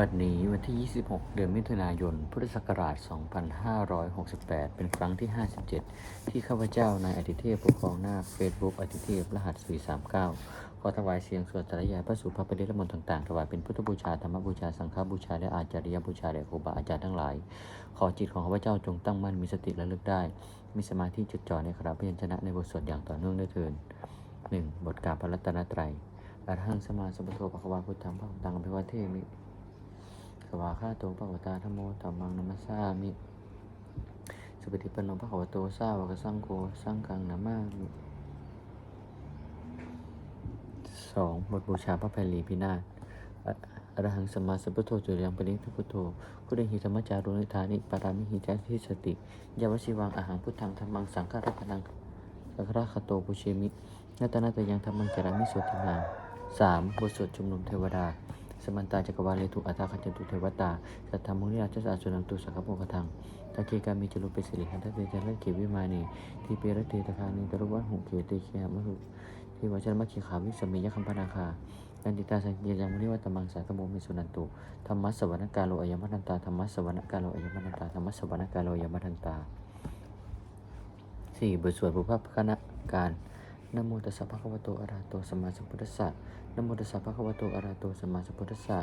บัดนี้วันที่ 26 เดือนมิถุนายน พุทธศักราช 2568 เป็นครั้งที่ 57 ที่ข้าพเจ้านายอธิเทพปกครองหน้าเฟซบุ๊กอธิเทพ รหัส 439 ขอถวายเสียงสวดสารยายพระสุภาพปริละมนต์ต่างๆ ถวายเป็นพุทธบูชา ธรรมบูชา สังฆบูชา และอาจาริยบูชาแด่ครูบาอาจารย์ทั้งหลาย ขอจิตของข้าพเจ้าจงตั้งมั่นมีสติระลึกได้ มีสมาธิจดจ่อในคราพยัญชนะในบทสวดอย่างต่อเนื่องด้วยเถิน 1. บทกาพระรัตนตรัยอรหังสมาสมุทโธปะควาพุทธังพระตังอภิวาเทมิ สวาคาโตภะคะวตาธโมธัมมังนัมสามิสุปฏิปันโนภะคะวะโตสาวกสังโฆสังฆังนามามสองบทบูชาพระภัยรีพินาศอะอรหังสมาสัมพุทโธจุยังปริทุพุทโธคุเดหิธรรมจารุนิธานิปารามิหิจัตทิสติยาวชิวังอาหังพุทธังธรรมังสังฆรัตนังสักราคโตปุเชมินัตนาตยังธรรมังจารามิโสติมาสามบทสวดชุมนุมเทวดา สมันตาจักรวาลเลตุอัตาคัจจตุเทวตาสัทธามุนิราชสาสุนันตุสักขโมกทังตะเกกามีจลุเปสิริหันทเตจันเลเกวิมานีทีเปรเตตะคานิตรุวัตหุเกเตเคมะหุทีวชันมัคคีขาวิสมิยคัมปนาคานันติตาสังเกยังมุนิวัตมังสาธโมมิสุนันตุธรรมัสสวรรณกาโลอายมันันตาธรรมัสสวรรณกาโลอายมันันตาธรรมัสสวรรณกาโลอายมันันตาสี่บทสวดบุพคณะการนโมตัสสะภะคะวะโตอะระหะโตสัมมาสัมพุทธัสสะ นโมตัสสะภะคะวะโตอะระหะโตสัมมาสัมพุทธัสสะ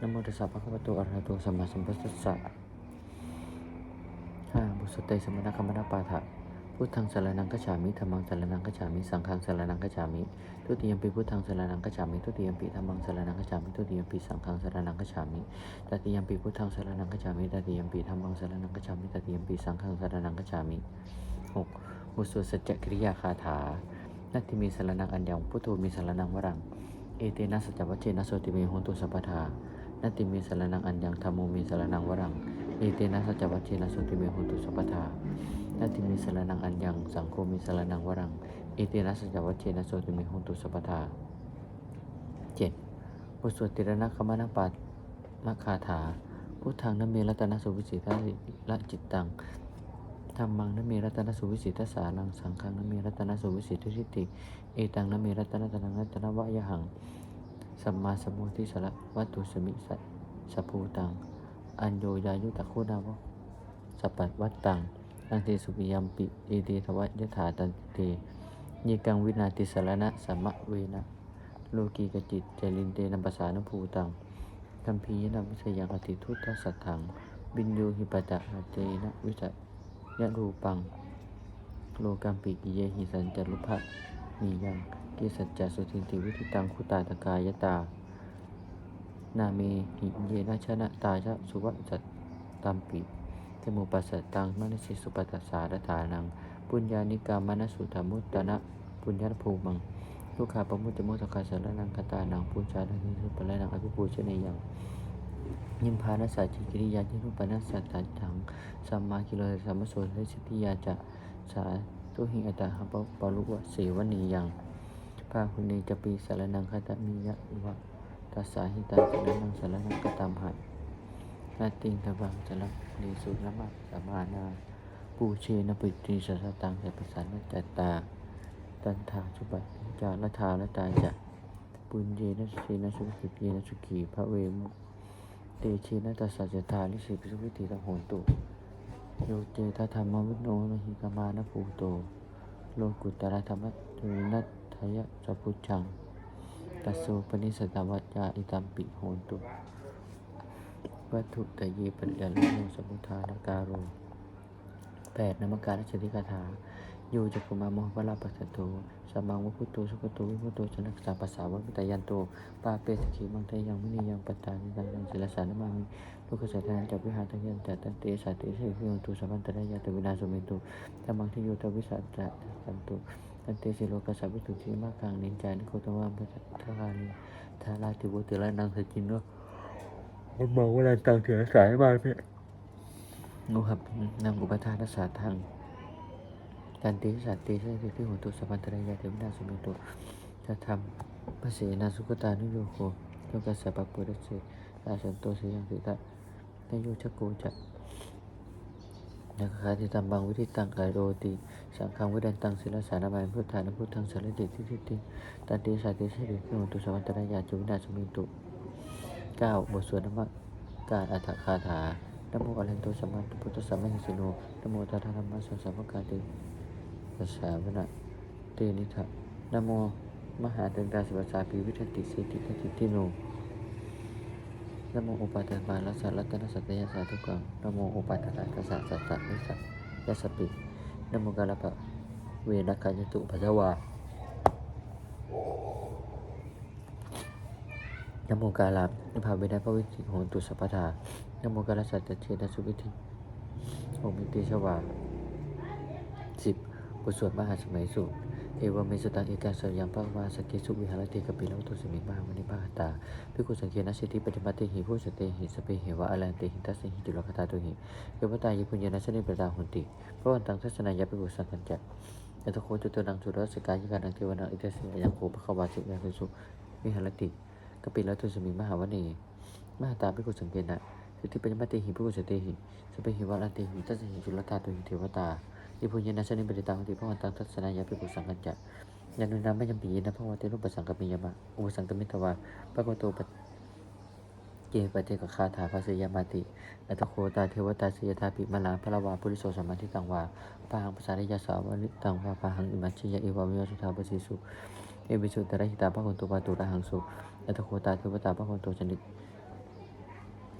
นโมตัสสะภะคะวะโตอะระหะโตสัมมาสัมพุทธัสสะห้าบุสเตสมณคัมมนาปาฐะพุทธังสารนังกัจฉามิธรรมังสารนังกัจฉามิ สังฆังสารนังกัจฉามิ ทุติยมปีพุทธังสารนังกัจฉามิ ทุติยมปีธรรมังสารนังกัจฉามิ ทุติยมปีสังฆังสารนังกัจฉามิตติยมปีพุทธังสารนังกัจฉามิตติยมปีธรรมังสารนังกัจฉามิตติยมปีสังฆังสารนังกัจฉามิหกบุสวดสัจจกิริยาคาถานัตติมีสารนังอัญญังพุทโธมีสารนังวรัง เอเตนะสัจวัชเชนะโสติเมโหตุสัพพทานติมีสารนังอัญญังธรรมโมมีสารนังวรัง เอเตนะสัจวัชเชนะโสติเมโหตุสัพพทานติมีสารนังอัญญังสังโฆมีสารนังวรัง เอเตนะสัจวัชเชนะโสติเมโหตุสัพพทาเจ็ดบทสวดติรณคมนปาตมคาถาพุทธังนเมรัตนสุวิสิทาละจิตตัง ธรรมังนเมรัตนสุวิสิทธสานังสังฆังนเมรัตนสุวิสิทธิทิฏฐิเอตังนเมรัตนตนังรัตนวะยหังสัมมาสัมมุติสระวัตถุสมิสัสภูตัง อัญโยยายุตะโคนาวะสปัตวัตตังอังเตสุปิยมปิเอเตทวัตยถาตันเตยีกังวินาติสารณะสัมมะเวนะโลกีกจิตเจรินเตนัมปสานภูตังคัมภียนะวิสยังอติทุตตสัตถังบินโยหิปตะหะเจนะวิส ยะรูปัง โลกัมปิกิเยหิสันจรุภะมียังกิสัจจสุทินติวิธิตังคุตาตกายตา นาเมหิเยนะชนะตาชะสุวัจจตัมปิเทมุปัสสตังมนสิสุปัสสาดฐานัง ปุญญานิกามนสุธรรมุตตนะปุญญาภูมังลูกขาปมุตตมุตตคาสารนังคตานังปูชาลังสุปะละนังอภิปูชเนยัง ยิมพานัสสะจิกิริยาจิรุปนัสสะตัถังสัมมากิโลสัมมโสทสิทธิยาจะสาตุหิอัตาหะปะปะลุวะเสวนียังภาคุณเนจะปีสารนังคตมิยะวะตัสสาหิตาสารนังสารนังกตามหัยนาติงตะบังสลักเนสุละมัสสมานาปูเชนปิตรีสัสตังสัพสานจัตตา ตันทาสุบัติจาละทาละตาจะปุญเยนะเชนะสุขิเยนะสุขีพระเวมุ เตเชนะตัสสะจตาลิสิปิสุวิติตะโหนตุ โยเจตธรรมวิโนนะหิกามานภูโต โลกุตตรธรรมตุนัตถยะสัพพุชังตัสโสปนิสตวัจจาอิตัมปิโหนตุวัตถุตะเยปัญญาลโนสมุทานการโรแปดนามการรัชติกถา โยจักกุมามหปลาปัสสโตสมังวพุตโตสุขโตวิพุตโตชนะสาปัสสาวะมิตยันโตปาเปสขีมังเทยังมินิยังปัตตานิตังยังศิลสานมามิลูกเสถานจักวิหารตัยันจัตตันเตสาติเสกิโยตุสัมพันตระยะตวินาสุมิตุธรรมังทิโยตวิสัตตะสันตุตันเตสิโลกัสสะวิตุทีมากังนินจานิโคตวะปัสทานิทาราติวุติระนังสจินโนมันมองว่าเราตังเถื่อสายมาเพื่องูครับนำอุปทานรักษาทาง การติสัตติเสกิที่หัวตุสัพพันตระยะเทวนาสมิตุจะทำพระเสนาสุกตานุโยโคโยกัสสะปะปุระเสอาสันโตเสยังสิตะนโยชโกจะนักขาที่ตามบางวิธีตังกายโรติสังฆังวิดันตังศิลสารบายพุทธานุพุทธังสารติทิทิติตันติสาติสิริพิมุตุสวัตตรายาจุวินาสมิตุเก้าบทสวดนมะการอัฏฐคาถานโมอระหะโตสัมมาสัมพุทธัสสะมะหิสิโนนโมตัสสะธรรมะสัมสัมภกาติ สสะวนะเตนิทะนโม มหาเตนตาสิวสาปีวิทติเสติทันติทิโนนโมอุปาทานลัสสะรัตนสัตยาสาธุกังนโมอุปาทานกัสสะสัตตนิสัตยสสปินโมกาลปะเวนักขยตุปัสสวานโมกาลานิพพาเวนะพระวิธิโหนตุสัพพทานโมกาลสัตตเจนะสุวิธิโอมิติชวาสิบ บทสวดมหาสมัยสูตรเอวเมสตังเอกาสยังภาควาสกเกสุวิหารติกปิลตุสมิมาวันิพาตาพิกุสังเกนะสิทิปฏิมาติหิผู้สเตหิสเปหิวะอลันติหิตัสหิจุลคตาตุหิเยปตายิปุญญาณสนิปตาหุนติพระวันตังทัศนายาปิกุสังกันจักยะตะโคจุตนังสุรสกายิกานังเทวนังอิเตสิยังโคภควาสิยังสุวิหารติกปิลตุสมิมหาวเนมหาตาภิกขุสังเกนะสิทิปัญญมติหิภิกขุสติหิสเปหิวะลันติหิตัสหิจุลตาตุหิเทวตา อิพุญญาณสนิปริตังติพระวันตังทัศนายาภิกขุสังกัจจะยานุนามะยัมปีนะพระวันเตรุปสังกปิยมะอุปสังกมิตวาปะโกโตปเกปเทกคาถาภาสยามาติอัตโคตาเทวตาสยทาปิมลาพระวาปุริโสสมาทิตังวาปะหังภาษาริยาสาวนิตังวาปะหังอิมัชชยะเอวาวิวสุทาปสิสุเอวิสุตระหิตาปะโกโตปะตุระหังสุอัตโคตาเทวตาพระคนโตชนิด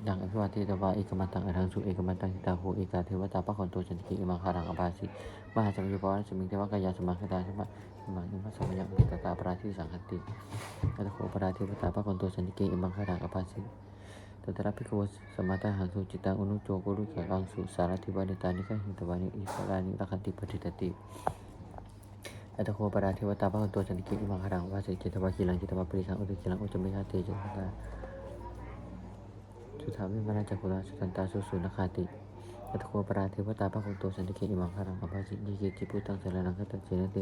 ดังอภิวาทิตวาเอกมันตังอรังสุเอกมันตังหิตาโหเอกาเทวตาพระคนโตชนิดอิมังคารังอภาสิมหาสมัยปวารสมิงเทวกายาสมังคตาสมะอิมังอิมัสสมัยอุตตาปราชิสังคติอัตโคปราเทวตาพระคนโตชนิดอิมังคารังอภาสิตตระภิกขวสมมาตาหังสุจิตังอนุโจกุรุขังสุสารทิวานิตานิกหิตวานิอิสรานิรักขันติปฏิตติอัตโคปราเทวตาพระคนโตชนิดอิมังคารังวาสิจิตวาคีลังจิตวาปริสังอุติคิลังอุจมิหาเตจิตตา สุทาวิมาราจักุระสุตันตาสุสุนคาติอัตโคปราเทวตาพระโคโตสันติเกอิมังคารังอภาสิยิเกจิปุตังสารนังคตัเจนะเต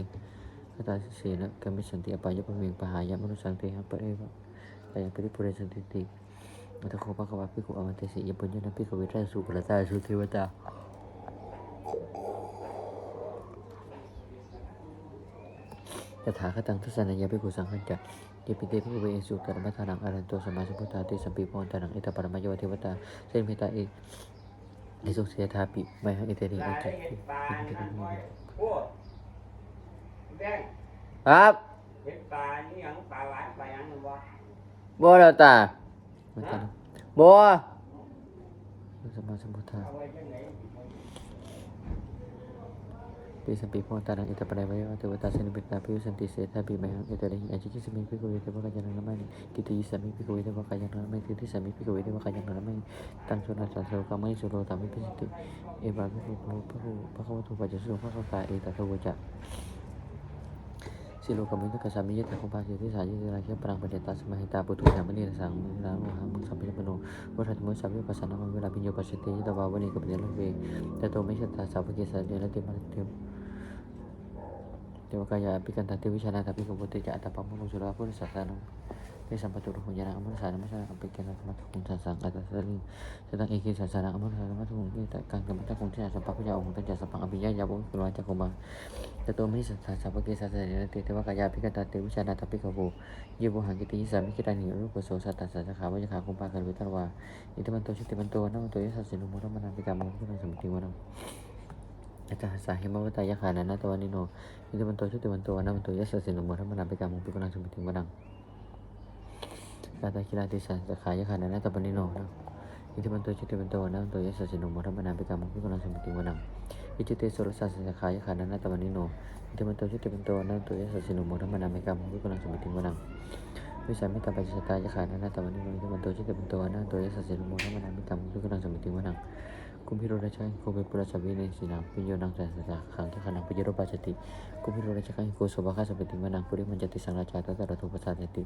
คตาเสนะกมิสันติอปายะปะเมงปหายะมนุสังเตหังปะเอวะกายะปริปุเรสันติติอัตโคปะคะวะภิกขุอมันเตสิยปุญญนะภิกขเวทาสุปรตาสุเทวตาตถาคตังทัศนายะภิกขุสังฆัญจะ เยปิเตภิกขเวเอสุตระมัทานังอารันโตสัมมาสัมพุทธาติสัมปีพรตานังเอตปรมโยเทวตาเส้นเมตตาเอเอสุเสทาปิไมหังเอเตริปโอลาติเห็นปลานี่ยังไงโอ้แดงครับเห็นปลานี่ยังปลาหวานปลายังหรือวะบัวแล้วตามาตาบัวสัมมาสัมพุทธา เอาไว้ยังไงปิสัมปีพรตานังเอตปรมโยเทวตาเส้นเมตตาพิวสันติเสทาปิไมหังเอเตริอาจิกิสมิภิกขเวเทวกายันนามัยกิติยิสมิภิกขเวเทวกายันนามัยทิฏฐิสมิภิกข เทวกายันนามัยตันัสสะโสกามัยสุโรตามิปิสิติเอบาภิกขุพระโหพระโคตุปัจจสุพระโคตาเอตตะโวจะสิโลกามิตกสามิยะตะคุปาสิทิสายิติราเคียปรังปเดตาสมาหิตาปุถุธรรมณีสังมุลาโมหังมุสัมพิปโนวัฏมุสัพพิปัสสนามังเวลาปิญโยปัสสติยตวาวณีกับเดลเวตโตมิชตาสาวกิสาเดลติมาเทวเทวกายาปิกันตติวิชานาตปิกบุติจะอัตปัมมุสุราพุทธศาสนาเนสัมปตุรุหุญาณอมรสารมัสสะปิกันธรรมะทุนสังอัตตะลิสตังเอกิสัสสะอมรสารมัทุนที่ตะกังกัมตะคุนที่สัมปะพุญ ญาองค์ตัญจสัพพังอภิญญายาบุคุลวาจักคุมาตโตมิสัทธาสัพพะเกสัสสะเนติเทวกายาภิกตาเตวิชานาตปิกโวเยบุหังกิติยิสามิกิรานิรูปโสสัตตสัจจขาวิจขาคุปากันวิตรวาอิติมันโตชิติมันโตนะมันโตยัสสินุโมรมนาปิกามังพุทธังสมติวนังอาจารย์สาหิมวตายขานานาตวานิโนอิติมันโตชิติมันโตนะมันโตยัสสินุโมรมนาปิกามังพุทธังสมติวนังกาตาคิราติสัจจขายขานานาตวานิโนนะอิติมันโตชิติมันโตนะมันโตยัสสินุโมรมนาปิกามังพุทธังสมติวนัง อิจิเตสุรสัจจขายขานานาตวานิโน Iti man tuju timan tuwa na tuya sa sinumura manami ka mong ko lang sumiting mo lang. Bisa mi tapay sa tayo ka na nataman mo iti man tuju timan tuwa na tuya sa sinumura manami ka mong ko lang sumiting mo lang. Kumhiro na siya kubi pula sabi na sinang pinyo ng sa sa kang ka ng pinyo pa jati. Kumhiro na siya kang ko so baka sa biting manang puri man jati sang raja ta tara tu pasat jati.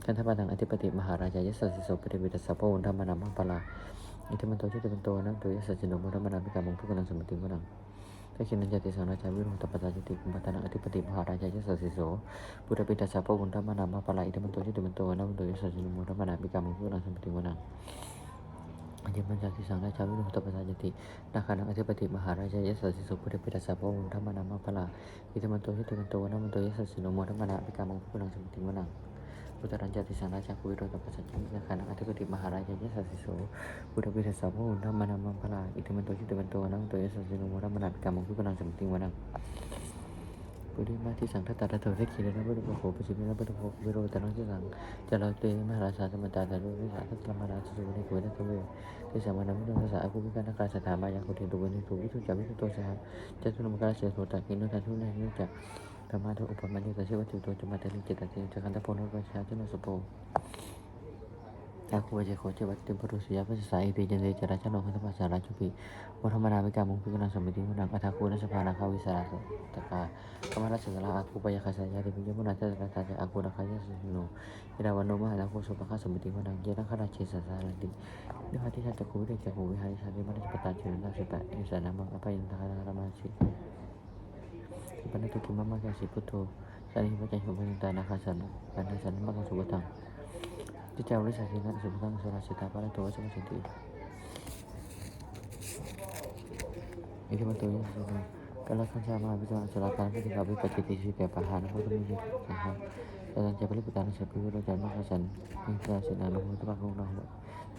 Kan ta padang adipati maharaja ya sa siso puri bida sa po unda manamang pala. Iti man tuju timan tuwa na tuya sa sinumura manami ka mong ko lang sumiting mo lang. ถ้าคิดนั้นจะติสังราชาวิรุณตปัจจายติกุมปัตนังอธิปติมหาราชายสัสสิโสพุทธปิตาสาพวุนธรรมนามาปะลาอิทิมันโตจิติมันโตนะมันโตยสัสสินุโมธรรมนามิกามุพุทธังสมติวนัง อธิมันจะติสังราชาวิรุตปัจจายตินาคานังอธิปติมหาราชยสัสสิโสพุทธปิตาสาพวุนธรรมนามาปะลาอิทิมันโตจิติมันโตนะมันโตยสัสสินุโมธรรมนามิกามุพุทธังสมติวนังพุทธรัญจติสังราชาวิโรตปัสสัจจินาคานังอธิปติมหาราชยสัสสิโสพุทธปิเทสาวะหุนธรรมนามังพลาอิติมันโตชิตมันโตนังโตยสัสสิโนมรัมนาปิกามังคุกนังสมติงวนัง ปุริมาที่สังทัตตาระโตเทขีระพุทธโภปจิมิระพุทธโภวิโรตนังจิสังจาราเตมหาราชาสมตาตารุวิสาทัตตมราชสุวรรณโกวินัตเวทิสัมมานามิโนทัสสะอภุวิการนักการสถามายาโคเทตุเวนิตุวิทุจาวิทุโตสหะจตุนมกาเสโสตะกินุทันทุนันนิจักธรรมะทุอุปมาณิตาชิวัตถุโตจมาตลิจิตตติจักันตะโพนุปัชชาจุนสุโป อาคูวเจโคเจวัตติปรุสิยาปัสสาอิติจันเตจราชโนขันธปัสสาราชุปิวัฒมนาวิกามุงพิกนังสมิติมุนังอัฏฐคูนัสภานาคาวิสาระตะกากรรมราชสละอาคูปยาคาสายาติปิยมุนันตตะตาจะอาคูนาคายาสิโนเยดาวันโนมหาลาโคสุปะคาสมิติมุนังเยนังขราชิสสารันตินิพพาทิชาจักขูวิเดจักขูวิหาริชาติมัจจปตาจินังสุตะอิสานามังอภัยันตหารามาชิ Pada tu kima maka si putu Sani baca coba yang tanah kasan Karena sana maka subutang Cica boleh sasingan subutang surah sita pada tu sama siti Ini betul ya sudah Kalau kan sama bisa silakan ketika bisa citi si kepahan Apa tu mungkin saham Dan siapa ที่จะวิชาชีนันสุภาพสุราชิตาปาริโตสมุสิติอิที่มันตัวนี้สุภากัลลังชามาพิจารณาสุราการพิธีกรรมปฏิทิชีเปียปะหานพุทธมิจิตนะครับอาจารย์จะปฏิบัติการเสด็จพิวรจันทร์มหาสันมิตรสินานุพุทธภคงนะครับ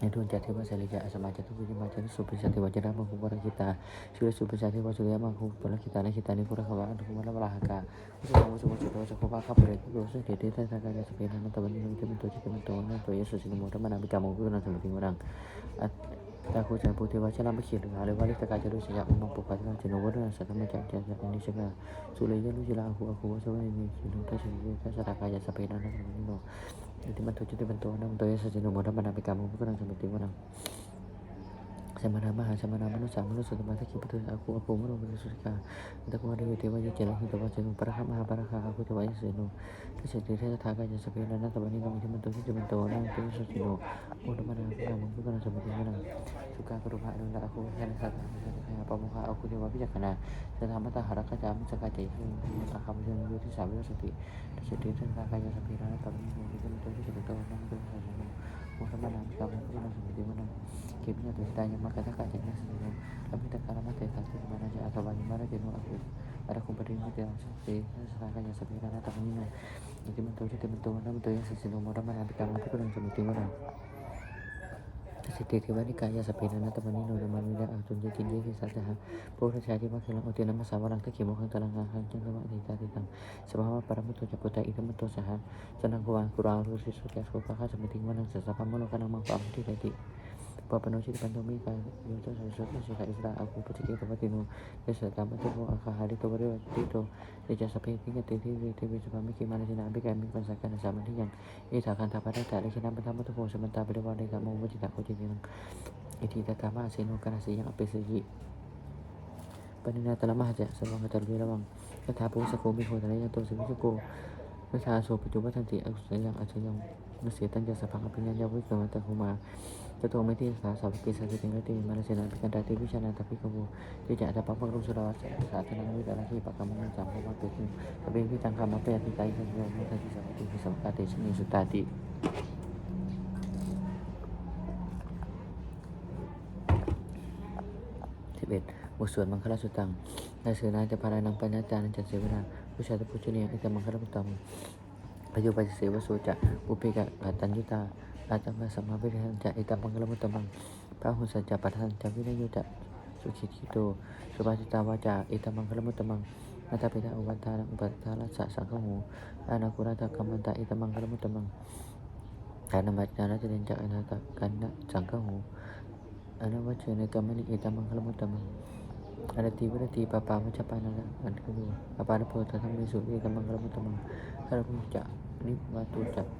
यदि उनचाठे में चले जाए समाचार तो पूरी supir super साथी वचना menghubungkan kita sudah super sathya wasulya menghubungkan kita lah kita ini kurang kawan hukuman melahaka untuk kamu semua sudah masuk koma berarti itu dosa dede tersangka dan sepeda teman itu mencuci teman teman atau Yesus ini mudah menabi kamu itu nanti lebih orang Aku saya putih baca lama kiri Ada balik tak kaca dulu sejak umum Pukat kan jenuh bodoh Saya tak macam jaga ini segala Sulainya lu aku Aku wasawai ini Jenuh tak kita Tak seraka jasa pedan Dan ini Jadi bantu, jadi bantu. Nang doya saja nomor mana mereka mau bukan langsung penting mana. สมานามหาสมานามนุสามนุสุตมาสกิปตุอาคูอาคูมโนมนุสุริกาตะกุมาริเทวายเจริญหิตวาจุปะคะมหาปะระคะอาคูเทวายเสโนทิเสติเทสทากายสเปนันตะวันนิกามิจมันโตุนิจมันโตนั่งตุนสุจิโนโอตมะนาภะมังคุปะนาสมุติมะนาสุกากรุภะนุละอาคูแค่นัสสะสัตถะปะโมคาอาคูเทวาพิจักขณาสถามัตตาหารักจามิสกาเจหิอาคามิเชนยุทิสาวิสติทิเสติเทสทากายสเปนันตะวันนิกามิมันตุนิจมันโตนังตุนิสุติโนโอตมะนาภะมังคุปะนสมุติมะนา Hakimnya bertanya, makanya kakeknya sendiri, Tapi terkalamat dari kaki mana aja atau bagaimana jenuh aku. Ada kuberimu yang sakti, serahkan yang sepi karena tak minum. Jadi bentuknya mana bentuknya sisi nomor mana tapi kalau aku langsung timur. Sitiriwa ni kaya sa pinanatamanin o naman nila ang tunjay-tinjay sa dahan. Puro sa ating makilang o tinamang sa warang takimo kang talangahan ng gawa ni tatitang. Sa mga para mo tuya puta ito kurang rusis o kaskupa ka sa miting mo ng sasapa mo. ปปโนชิตปันโมิกายโยเตสัสสสุขอิสระอากูปฏิเกตวัติโนเยสกรรมติโมอาคาหาริโตวริวติโตเดจัสเพพิงติทิเทวิสุภามิกิมานิสินาบิกายมิปันสักันสามัญที่ยังเอถาคันธาปัตตะเลชน้ำเป็นธรรมตุโภสมันตาบริวารในกามมุจิตาโคจินังอิทิตธรรมาเสนุกนาสียังอภิสิยิปัญญาตละมหะจะสวังกตรุระวังคาถาปุสโคมิโคตระยังโตสิวิสโกวิชาโสปจุบันทันติอักษรยังอัจฉริยังเสียตัญญาสภังอภิญญาวิกรรมตะคุมา ada papak rusuh rawat saat tenang di dalam hidup kamu jam papak itu tapi ini tangkap apa yang kita ingin yang tadi seperti bisa kata sini sudah tadi สิบเอ็ดบทสวดมังคลสุตังนายเสือนาจะพารานังปัญญาจานันจันเสวนาผู้ชายตะพุชเนียอิตามังคลสุตังพยุปัสเสวโสจะอุเปกะกัตัญยุตา อาจามาสัมมาวิริยันจะอิตามังคลมุตตมังพระหุสัจจะปัฏฐานจะวิริยุจะสุขิติโตสุภาสิตาวาจาอิตามังคลมุตตมังมาตาปิตาอุปัฏฐานอุปัฏฐานสัสังฆหูอานาคุราตกัมมันตาอิตามังคลมุตตมังการนมัจจานะจะเดนจากอนาตกันนะสังฆหู ana wacce ne kamani ita mangkala mutama ada tiba ada tiba apa macam apa nada kan kedua apa ada foto sama besok ita mangkala mutama ada puncak ni batu cak santi tiga tan juta kali na tama sama na ita mangkala mutama tadi jaso wajah tanam ta semana tanam ta senang kali na tama sama cak ita mangkala mutama tepo japa mati ni cak dia jangan sa senang tin pada ji dia dan cak ita mangkala mutama uta saro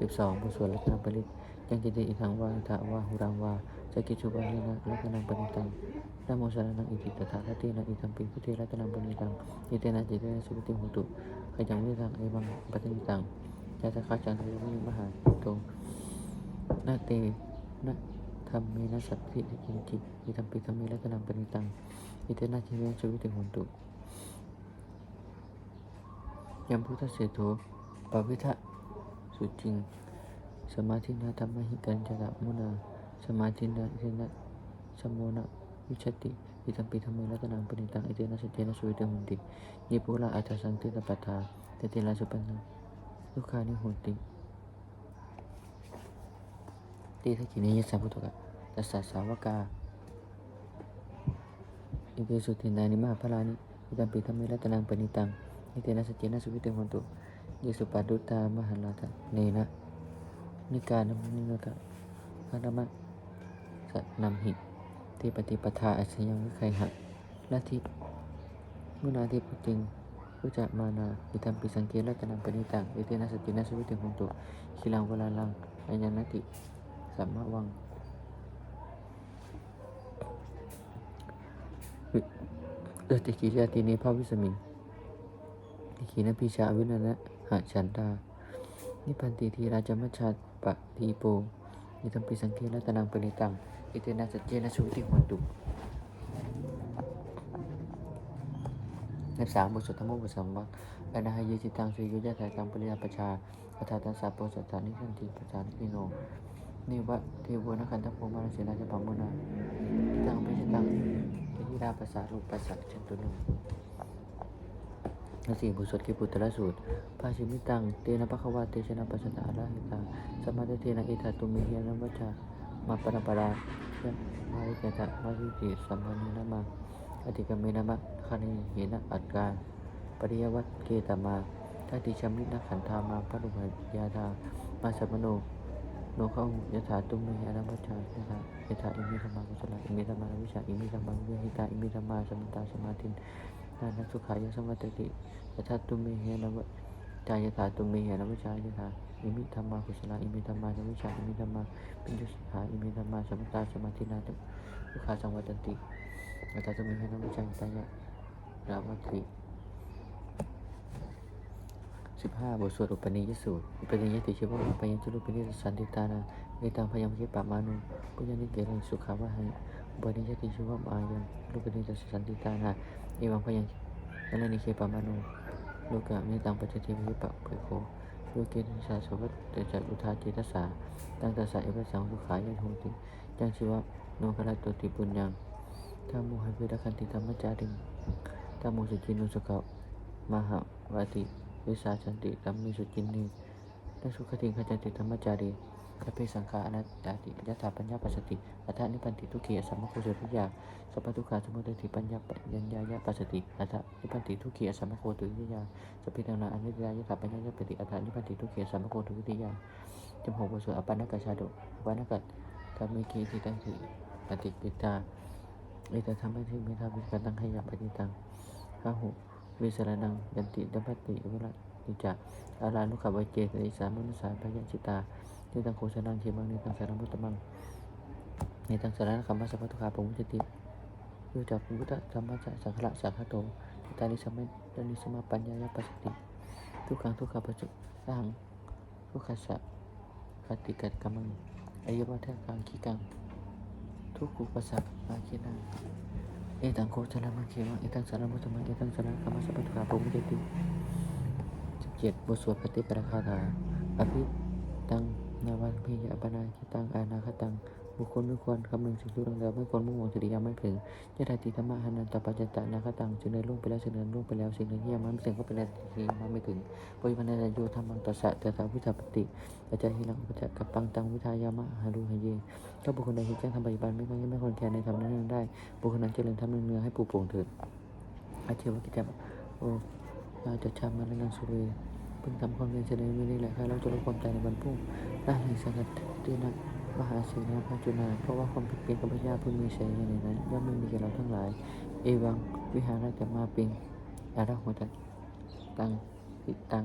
สิบสองบทสวดรัตนปริตยังจิตติอิทังวาอิทาวาหุรังวาสกิจุบาลินะรัตนังปณิตังนะโมสารนังอิติตถาคตินะอิทัมปิพุทธิรัตนังปณิตังอิเตนะจิตเตนะสุปฏิโหตุขยังวิทังเอวังปฏิตังยะตะคาจังเทวิมหาโตนะเตนะธรรมเมนะสัตติกินจิอิทัมปิธรรมเมรัตนังปณิตังอิเตนะจิตเตนะสุปฏิโหตุยัมพุทธเสโถปวิทะ สุจริง สมาธินาธรรมหิกันจระมุนา สมาธินาเทนะสมโมนะวิชติอิตัมปิธรรมเมรัตนังปณิตังอิเตนะสจเจนะสุวิเตหุนติยิปุระอัตถสังติตปัฏฐาเตติลาสุปันนลูกขานิโหติตีทักขินียสัมพุทธกะตัสสะสาวกาอิติสุตินานิมาพลานิอิตัมปิธรรมเมรัตนังปณิตังนิเตนะสจเจนะสุวิเตหันตุ ยสุปาดุตามหันลาตะเนนะนิการนมนิโนตะพระธรรมะสัตนำหิที่ปฏิปทาอัศยังวิไคหักลัทธิมุนาทิปุติงพุจมานาอิทัมปิสังเกรัตนังปณิตังนิเตนะสจเจนะสุวิเตหันตุคิลังวลาลังอัญญนติสัมมะวังเอติกิริยาติเนภาวิสมิงนิขีนพิชาวินันะ หะฉันดานิพันติทีราจมัชชาปะทีโปนิทัมปิสังเครัตนังปณิตัง อิเตนะสัจเจนะสุวิติหวนตุในสามบทสวดธรรมบทสามวักอนาหายจิตังสุยุยะถาตังปริยาปชาอัฏฐาตัสสะโปสัตตานิสันติปชานิพิโนนิวะเทวนัคันทโพมาเสนาจะปังมุนาตังปิจิตังอิทิราภาษารูปปัสสักฉันตุโนนสี่บุตรสดกิปุตตรสูตรภาชิมิตัง เตนะปะควะเตชนะปัสสตาอราหิตังสมาธิเทนะอิทัตุมิเฮียนะวัจจามาปะนปะราเยมาริเกตะมาริติสัมมานินะมาอธิกรรมเมนะมะคานิเหนะอัตกาปริยวัตเกตมาทัติชัมนินะขันธามาปะรุหยาธามาสัมโนโนเข้ายถาตุมิเฮนะวัจจายถายถาอิมิธรรมากุศลอิมิธรรมาวิชาอิมิธรรมาวิหิตาอิมิธรรมาสมันตาสมาธิน นานัสุขายสมัตติยถาตุเมเหนะวะจายถาตุเมเหนะวะจายถาอิมิธรรมากุศลอิมิธรรมาสมิชาอิมิธรรมาปิญญสุขาอิมิธรรมาสมตาสมาธินาตุทุขาสังวัตติยถาตุเมเหนะวะจายตายะราวัติสิบห้าบทสวดอุปนิยสูตรอุปนิยติชิวะอุปยังจุลุปนิยสันติตานาเอตังพยังคิปะมานุปุญญานิเกลังสุขาวะหังอุปนิยติชิวะมายัง ลุปนิยสันติตานาเอวังพยังนั่นนิเคปามานุโลกะเมตังปัจจเทวิปะเผยโคโลเกนิสาสวัตเตจักอุทาเจตสาตั้งตาสะเอวสังสุขายะทงติจังชีวะโนคลาตติปุญญังถ้าโมหะเวรคันติธรรมจาริงถ้าโมสุจินุสกะมหาวาติวิสาชันติธรรมิสุจินนีและสุขติงขจันติธรรมจารี และเพสังขาอนัตตาติยถาปัญญาปัสสติอัฏฐานิพันติทุกขีอสัมมโคเสทุกอย่างสัพพทุกขาสมุทัยติปัญญาปัญญายะปัสสติอัฏฐนิพันติทุกขีอสัมมโคตุวิทยาสพพิธนาอนิจจายะถาปัญญายะปฏิอัฏฐนิพันติทุกขีอสัมมโคตุวิทยาจำหกบทสวดอปันนกชาดกอปันนกัตธรรมิกีทิตังสิปฏิกิตาเอตธรรมะที่เมธาวิกันตังขยะปฏิตังข้าหุวิสรนังยันติดัมปติวระนิจจาอารานุขวเจติสามนุสาพยัญชิตา นิตังโคชนังเขมังนิตังสารมุตตมังในตังสารนคัมมัสสะพัทธุขาปมุจจติรู้จักพุทธธรรมะสังฆะสังฆโตทิตานิสมัยตานิสมาปัญญายปัสสติ ทุกขังทุกขปัจจุตังทุกขสัคติกัดกัมังอายวัฏกังคิกัง ทุกขุปสัพอาคินังเอตังโคชลามังเขมังเอตังสารมุตตมังเอตังสารคัมมัสสะปัตถาปมุจติสิบเจ็ดบทสวดปฏิปราคาถาอภิตัง นาวันพิยาปนาคิตังอานาคตัง บุคคลไม่ควรคำนึงสิ่งที่ดังเดิมไม่ควรมุ่งหวังสิ่งที่ยังไม่ถึงยะถาติธรรมะหันันตปัจจตะนาคตังสิ่งใดล่วงไปแล้วสิ่งนั้นล่วงไปแล้วสิ่งใดที่ยังไม่ถึงก็เป็นสิ่งที่ยังไม่ถึงปริมาณนโยธรรมังตัสสะเตถาวิธาปติอาจารย์หิรังปัจจกัปปังตังวิทายามะหารุหเยถ้าบุคคลใดที่แจ้งทำปฏิบัติไม่ต้องไม่ควรแคร์ในธรรมนั้นยังได้ บุคคลนั้นเจริญธรรมเนื้อให้ปูโป่งเถิดอาเทวกิจจโอ้เราจะชามาและนังสุเร พิ่งทำความเพียรเฉลยไม่ได้แหละค่ะเราจะลดความตายในวันพรุ่งได้หิสังกัดเตนะมหาเสนาพระจุนาเพราะว่าความผิดเป็นกับพญาพึงมีใช้ในนั้นย่อมไม่มีแก่เราทั้งหลาย เอวังวิหารจะมาเป็นอาราหัวตัตังติตัง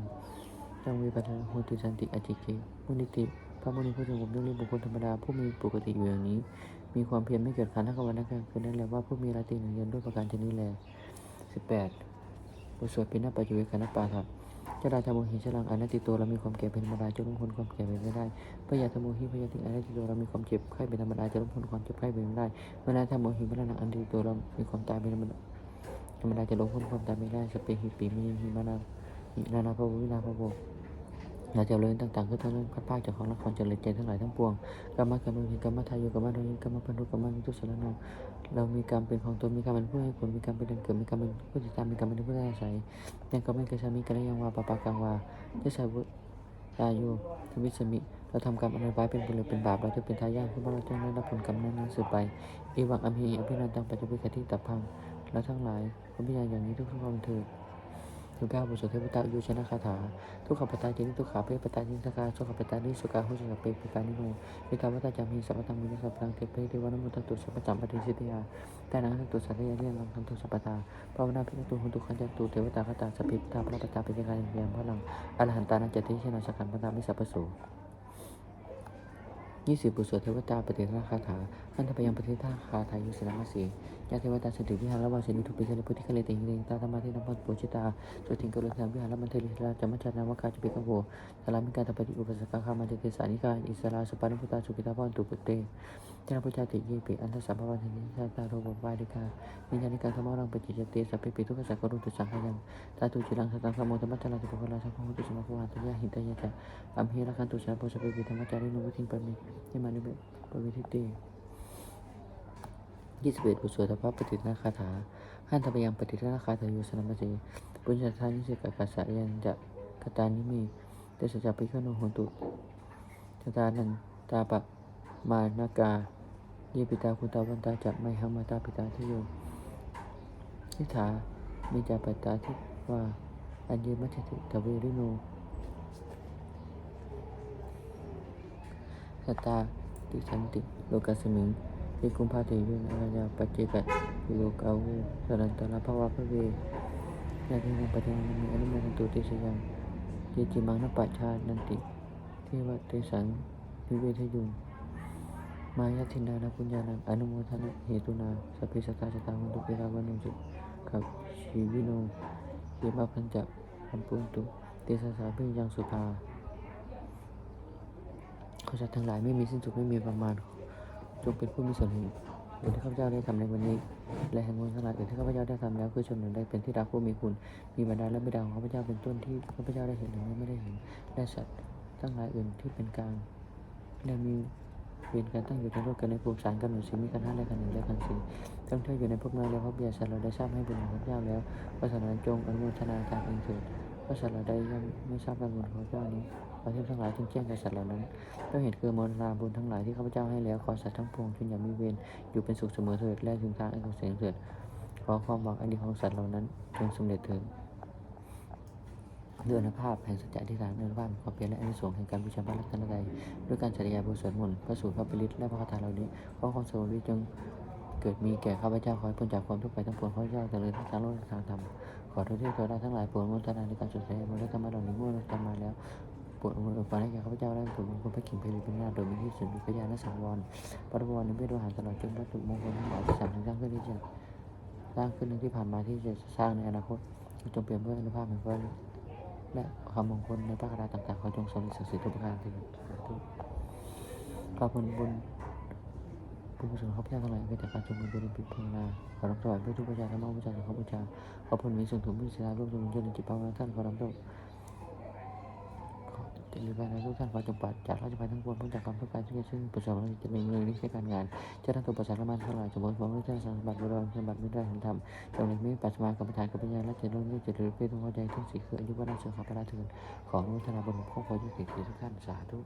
ยังมีปัญหาโหติสันติอจิเกมุนิติพระมุนีผู้สงบเรื่องนี้บุคคลธรรมดาผู้มีปกติอยู่อย่างนี้ มีความเพียรไม่เกิดขันธ์นักวันนักการคือนั่นแหละว่าผู้มีราตรีหนึ่งเดือนด้วยประการชนิดแลสิบแปดบทสวดปิณปัจจุเวคณปาทับ จราธรรมโมหิชลังอนัตติโตเรามีความแก่เป็นธรรมดาจะล้มพ้นความแก่เป็นไม่ได้พยาธรรมโมหิพยาธิอนัตติโตเรามีความเจ็บไข้เป็นธรรมดาจะล้มพ้นความเจ็บไข้เป็นไม่ได้เวลาธรรมโมหิพระนังอนัตติโตเรามีความตายเป็นธรรมดาธรรมดาจะล้มพ้นความตายไม่ได้สเปหิปีมิหิมานาหินานาภววินาภวเราจะเริญต่างๆคือทั้งเรื่องพัดพากจากของละครเจริญใจทั้งหลายทั้งปวงกรรมะกรรมวิกรรมะทายโยกรรมะโดยกรรมะพันธุกรรมะมิทุสารโน เรามีกรรมเป็นของตนมีกรรมเป็นผู้ให้ผลมีกรรมเป็นเดินเกิดมีกรรมเป็นผู้ติดตามมีกรรมเป็นผู้ได้อาศัยยังกรรมเป็นกระชามิกันยังวาปะปะกังวาเจ้าช้วุตาโยทวิสมิเราทำกรรมอันใดไว้เป็นบุญหรือเป็นบาปเราจะเป็นทายาทผู้บ้านเราจะได้รับผลกรรมนั้นนั้นสืบไปอีวังอภิอภินันตังปัจจุบันที่ตับพังและทั้งหลายผมพิจารณาอย่างนี้ทุกๆควานเถิด ทุกข้าบุษเทวตาอยุชนะคาถา ทุกขปตาจินิทุกขาเพปตาจินตกาสุขปตานิสุกาหุสกเปปิกานิโนวิกาวัตจามีสัพพตังมิสัพพังเทพเทวานมุตตุสัพพจัมปฏิสิทธิยาแต่นังตุสัตยาเรียลังคันตุสัพพตาภาวนาพิจตุหุตุขันจตุเทวตาคตาสพิปตาพระปตาปิจการยามพลังอรหันตานัจติชนะสกันปตามิสัพพโสยี่สิบบุษเทวตาปฏิราคาถาอันทพยังปฏิทาคาถายุสนามาสี ยาเทวตาสติวิหารวาสนิทุปิเสนพุทธิคเลติหิเรงตาธรรมาทินัมปัสปุจิตาสุทิงกุลธรรมวิหารมันเทลิลาจามัจจานาวกาจุปิกโวสลามิกาตปฏิอุปสกาคามาเตเตสานิกาอิสราสุปานุพุตาสุปิตาพรตุปุเตเจ้าพุทธาติเยปิอันทสัมภวันนิชาตาโรบวาดิกาวิญญาณิกาธรรมรังปจิจเตสัพเพปิทุกสักกรุตุสังขยังตาตุจิรังสตังสมุธรรมจาราตุปะลาสังฆุตุสมาภวาตุยาหิตยะจะอัมเหระคันตุสัพพสัพเพปิธรรมจาริโนวิทิงปะมิยมานิเบปวิทิเต ยี่สิบเอ็ดบุษวตภาพปฏิทนาคาถาหันทพยังปฏิทนาคาถายุสนามสีปุญญาทานิสิกกัสสะยันจะกตานิเมเตสจัปิขโนโหตุชตานันตาปะมานากาเยปิตาคุณตาวันตาจักไมหังมาตาปิตาทิโยทิฐามิจาปตาทิว่าอันเยมัชติตเวริโนสตาติสันติโลกัสมิง เอกุมภาเทวินอรายาปัจเจกะโลกาเวสรันตระภวะพระเวนาทีนังปัจจัยมีอนุโมทันตุเตชยังเยจิมังนปัจชานันติ เทวเตสังวิเวทยุงมายาทินดานาปุญญานังอนุโมทนาเหตุนาสพเพสตตาสตาวันตุเปราวันนุจุกับชีวิโนเยมาพันจักพันปุนตุเตสสาเิยังสุภาข้าสัตว์ทั้งหลายไม่มีสิ้นสุดไม่มีประมาณ จงเป็นผู้มีส่วนเห็นบุญที่ข้าพเจ้าได้ทำในวันนี้และแห่งบุญทั้งหลายอื่นที่ข้าพเจ้าได้ทำแล้วคือชนหนึ่งได้เป็นที่รักผู้มีคุณมีบรรดาและบิดาของข้าพเจ้าเป็นต้นที่ข้าพเจ้าได้เห็นหรือไม่ได้เห็นและสัตว์ทั้งหลายอื่นที่เป็นกลางและมีเวียนการตั้งอยู่ในโลกกันในภูมิสารกำหนดสิ่งมีกันห้าและกันหนึ่งและกันสี่ตั้งเท่าอยู่ในภพน้อยแล้วพระบิดาสัตว์เราได้ทราบให้บุญของข้าพเจ้าแล้วพระสันนั้นจงอนุโมทนาตามเองเถิดพระสัตว์เราได้ย่อมไม่ทราบการบุญของข้าพเจ้านี้ ขอเทพทั้งหลายจงแจ้งแก่สัตว์เหล่านั้นด้วยเหตุคือมรณาบุญทั้งหลายที่ข้าพเจ้าให้แล้ว ขอสัตว์ทั้งปวงจงอย่ามีเวรอยู่เป็นสุขเสมอเถิดและถึงทางอันเกษมเถิดขอความหวังอันดีของสัตว์เหล่านั้นจงสำเร็จเถิดด้วยอนุภาพแห่งสัจจะที่ฐานเนินว่านความเพียรและอนิสงส์แห่งการบูชาพระรัตนตรัยด้วยการจัดยาบูสวดมนต์พระสูตรพระปริตและพระคาถาเหล่านี้ขอความสวัสดีจงเกิดมีแก่ข้าพเจ้าขอให้พ้นจากความทุกข์ไปทั้งปวงข้าพเจ้าเจริญทั้งทางโลกและทางธรรมขอทุกที่เทวดาทั้งหลายปรดอนุโมทนาในการสวดแสงมนต์และธรรมะเหล่านี้มื่อเราทำมาแล้ว ปรดอนุโมทนาให้แก่ข้าพเจ้าได้ผลมงคลพระกิ่งเพลิเป็นหน้าโดยมีที่สุดมีพยานและสังวรปรบวรในเวทวิหารตลอดจนวัตถุมงคลทั้งหลายที่สามทั้งสร้างขึ้นที่จะสร้างขึ้นที่ผ่านมาที่จะสร้างในอนาคตจงเปลี่ยนเพื่ออนุภาพแห่งพระและความมงคลในพระคาถาต่างๆขอจงสำเร็จศักดิ์สิทธิ์ทุกประการเถิดสาธุขอผลบุญบุญกุศลข้าพเจ้าทั้งหลายเกิดจากการจงมือเดินปิดภาวนาขอรับถวายเพื่อทุกประชาธรรมะประชาชนข้าพเจ้าขอผลมีส่วนถึงผู้ศิลาร่วมจงจนจิตภาวนาท่านขอรับถวาย ขอเจริญไปนะทุกท่านความจงปัดจากราชภัยทั้งปวงเพื่อจากความต้องการทุกข์ซึ่งประสบความจะมีเงินนี้ใช้การงาน จะทั้งตัวประสาทละมันเท่าไหลายสมบูรณ์พร้อมด้วยเจ้าสมบัติบริวารสมบัติไม่ได้ทำธรรมจงในไม่ปัสมากับปรมฐานกับปัญญาและเจริญด้วยเจริญเพื่อทุกข้อใจทั้งสี่คืออายุวัฒนเสือขาพระราชเถิดของนุโมทนาบุญของพ่อพ่อยุติทุกท่านสาธุ